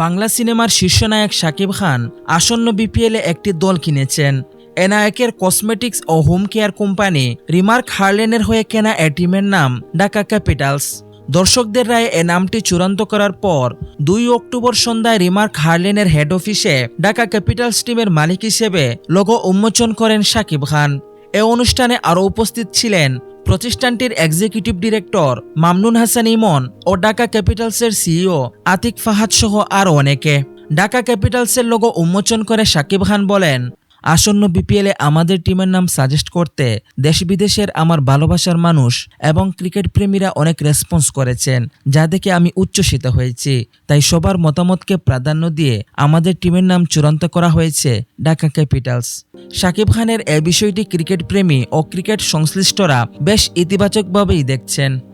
বাংলা সিনেমার শীর্ষনায়ক শাকিব খান আসন্ন বিপিএলে একটি দল কিনেছেন। এ নায়কের কসমেটিক্স ও হোম কেয়ার কোম্পানি রিমার্ক হার্লেনের হয়ে কেনা এ টিমের নাম ঢাকা ক্যাপিটালস। দর্শকদের রায়ে এ নামটি চূড়ান্ত করার পর দুই অক্টোবর সন্ধ্যায় রিমার্ক হার্লেনের হেড অফিসে ঢাকা ক্যাপিটালস টিমের মালিক হিসেবে লোগো উন্মোচন করেন শাকিব খান। এ অনুষ্ঠানে আরও উপস্থিত ছিলেন প্রতিষ্ঠানটির এক্সিকিউটিভ ডিরেক্টর মামনুন হাসান ইমন ও ঢাকা ক্যাপিটালসের সিইও আতিক ফাহাদ সহ আরও অনেকে। ঢাকা ক্যাপিটালসের লোগো উন্মোচন করে সাকিব খান বলেন আসন্ন বিপিএলে আমাদের টিমের নাম সাজেস্ট করতে দেশ বিদেশের আমার ভালোবাসার মানুষ এবং ক্রিকেট প্রেমীরা অনেক রেসপন্স করেছেন, যা দেখে আমি উচ্ছ্বসিত হয়েছি। তাই সবার মতামতকে প্রাধান্য দিয়ে আমাদের টিমের নাম চূড়ান্ত করা হয়েছে ঢাকা ক্যাপিটালস। শাকিব খানের এ বিষয়টি ক্রিকেট প্রেমী ও ক্রিকেট সংশ্লিষ্টরা বেশ ইতিবাচকভাবেই দেখছেন।